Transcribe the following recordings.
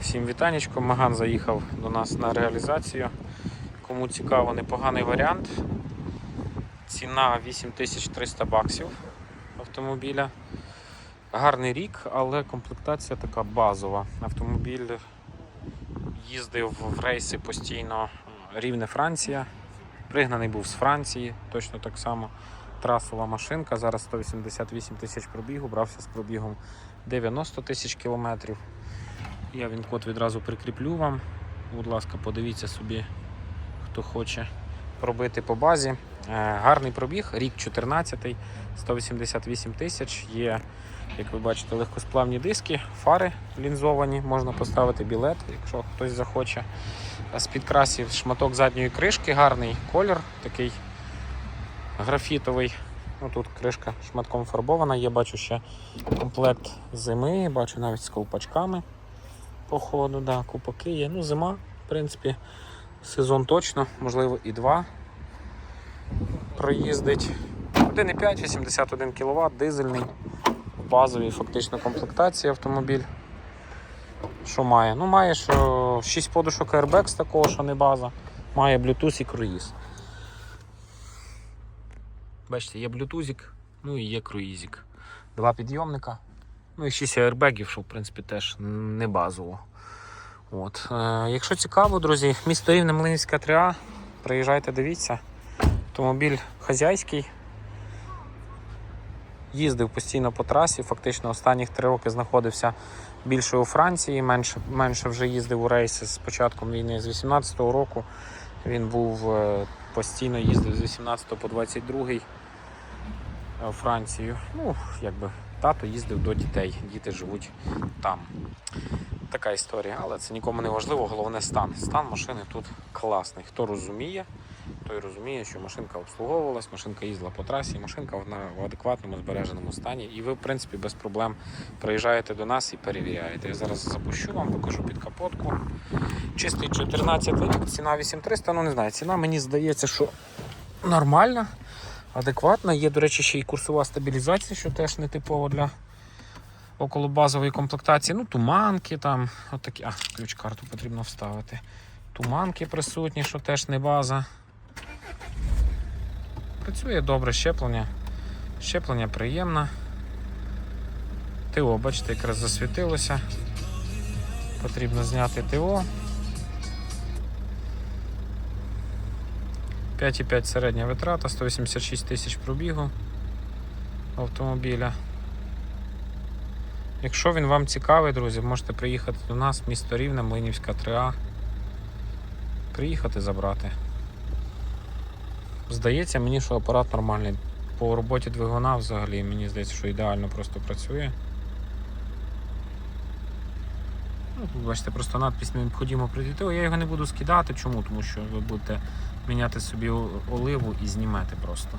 Всім вітанечко. Маган заїхав до нас на реалізацію. Кому цікаво, непоганий варіант. Ціна 8300 баксів автомобіля. Гарний рік, але комплектація така базова. Автомобіль їздив в рейси постійно рівне Франція. Пригнаний був з Франції, точно так само. Трасова машинка, зараз 188 тисяч пробігу, брався з пробігом 90 тисяч кілометрів. Я він код відразу прикріплю вам. Будь ласка, подивіться собі, хто хоче пробити по базі. Е, Гарний пробіг, рік 14, 188 тисяч. Є, як ви бачите, легкосплавні диски, фари лінзовані, можна поставити білет, якщо хтось захоче. З підкрасів шматок задньої кришки, гарний колір, такий графітовий. Ну, тут кришка шматком фарбована, є, бачу ще комплект зими, бачу навіть з ковпачками по ходу, да, купаки є. Ну, зима, в принципі, сезон точно, можливо, і два проїздить. 1,5, 81 кВт, дизельний, в базовій фактично комплектації автомобіль. Що має? Ну, має що 6 подушок Airbags такого, що не база. Має Bluetooth і круїз. Бачите, є блютузик, ну і є круїзик. Два підйомника. Ну і 6 аербегів, що в принципі теж не базово. От. Е, якщо цікаво, друзі, місто Рівне Млинівська 3А, приїжджайте, дивіться. Автомобіль хазяйський. Їздив постійно по трасі, фактично останніх три роки знаходився більше у Франції, менше, менше вже їздив у рейси з початком війни з 18-го року. Він був е, постійно їздив з 18 по 22 е, у Францію. Ну, якби тато їздив до дітей, діти живуть там. Така історія, але це нікому не важливо, головне стан. Стан машини тут класний. Хто розуміє, той розуміє, що машинка обслуговувалась, машинка їздила по трасі, машинка вона в адекватному збереженому стані. І ви, в принципі, без проблем приїжджаєте до нас і перевіряєте. Я зараз запущу вам, покажу під капотку. Чистий 14 рік, ціна 8300, ну не знаю, ціна мені здається, що нормальна, адекватна. Є, до речі, ще й курсова стабілізація, що теж не типово для околобазової комплектації. Ну, туманки там, отакі. А, ключ-карту потрібно вставити. Туманки присутні, що теж не база. Працює добре щеплення. Щеплення приємне. ТО, бачите, якраз засвітилося. Потрібно зняти ТО. 5,5 середня витрата, 186 тисяч пробігу автомобіля. Якщо він вам цікавий, друзі, можете приїхати до нас, місто Рівне, Млинівська 3А. Приїхати забрати. Здається мені, що апарат нормальний. По роботі двигуна взагалі мені здається, що ідеально просто працює. Ну, бачите, просто надпись необхідно прийти. Я його не буду скидати. Чому? Тому що ви будете міняти собі оливу і знімати просто.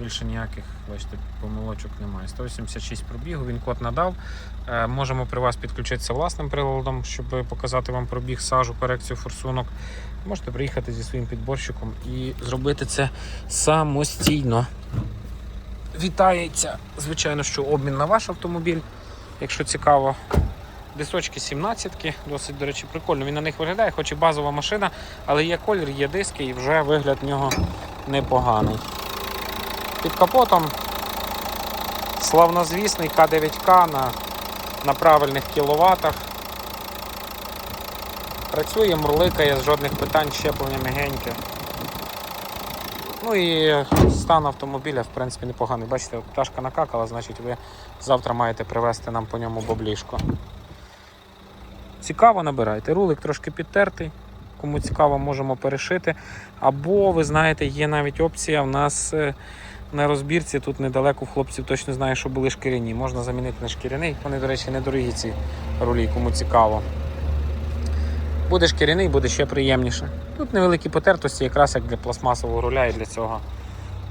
Більше ніяких, бачите, помилочок немає. 186 пробігу, він код надав. Е, можемо при вас підключитися власним приладом, щоб показати вам пробіг сажу, корекцію форсунок. Можете приїхати зі своїм підборщиком і зробити це самостійно. Вітається, звичайно, що обмін на ваш автомобіль, якщо цікаво. Дисочки 17-ки, досить, до речі, прикольно. Він на них виглядає, хоч і базова машина, але є колір, є диски і вже вигляд в нього непоганий. Під капотом славнозвісний К9К на, на правильних кіловатах. Працює, мурликає, жодних питань, щеплення мягеньке. Ну і стан автомобіля, в принципі, непоганий. Бачите, пташка накакала, значить ви завтра маєте привезти нам по ньому боблішко. Цікаво, набирайте. Рулик трошки підтертий. Кому цікаво, можемо перешити. Або, ви знаєте, є навіть опція в нас е, на розбірці. Тут недалеко хлопців точно знаю, що були шкіряні. Можна замінити на шкіряний. Вони, до речі, недорогі ці рулі, кому цікаво. Буде шкіряний, буде ще приємніше. Тут невеликі потертості, якраз як для пластмасового руля і для цього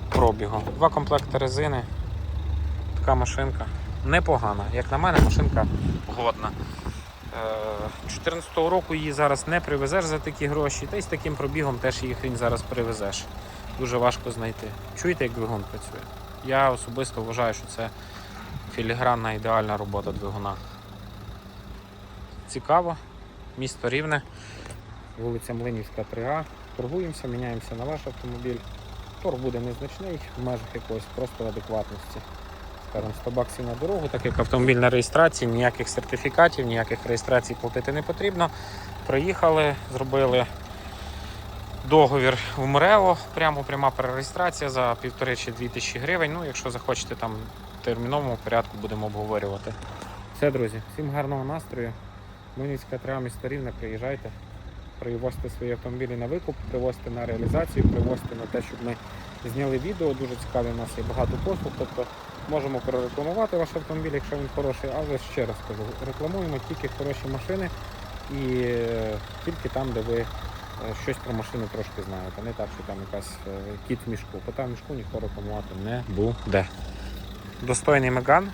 пробігу. Два комплекти резини. Така машинка. Непогана. Як на мене, машинка годна. 2014 року її зараз не привезеш за такі гроші, та й з таким пробігом теж її хрінь зараз привезеш. Дуже важко знайти. Чуєте, як двигун працює? Я особисто вважаю, що це філігранна ідеальна робота двигуна. цікаво. Місто Рівне, вулиця Млинівська 3А. Торгуємося, міняємося на ваш автомобіль. Торг буде незначний в межах якоїсь просто адекватності. Скажімо, 100 баксів на дорогу, так як автомобіль на реєстрації, ніяких сертифікатів, ніяких реєстрацій платити не потрібно. Приїхали, зробили договір в МРЕО, прямо пряма перереєстрація за півтори чи дві тисячі гривень. Ну, якщо захочете там в терміновому порядку, будемо обговорювати. Все, друзі, всім гарного настрою. Млинівська трава міста Рівне, приїжджайте, привозьте свої автомобілі на викуп, привозьте на реалізацію, привозьте на те, щоб ми зняли відео. Дуже цікаві, у нас є багато послуг. Тобто можемо прорекламувати ваш автомобіль, якщо він хороший, але ще раз кажу, рекламуємо тільки хороші машини і е, тільки там, де ви е, щось про машину трошки знаєте. Не так, що там якась е, кіт в мішку. Кота в мішку ніхто рекламувати не буде. Достойний Меган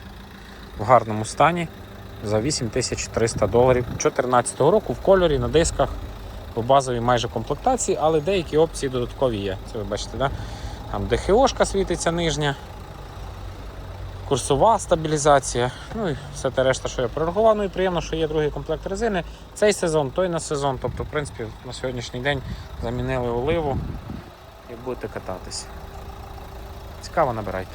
в гарному стані за 8300 доларів 2014 року в кольорі на дисках по базовій майже комплектації, але деякі опції додаткові є. Це ви бачите, да? там ДХОшка світиться нижня, курсова стабілізація, ну і все те решта, що я прорахував. Ну і приємно, що є другий комплект резини. Цей сезон, той на сезон. Тобто, в принципі, на сьогоднішній день замінили оливу і будете кататись. Цікаво набирайте.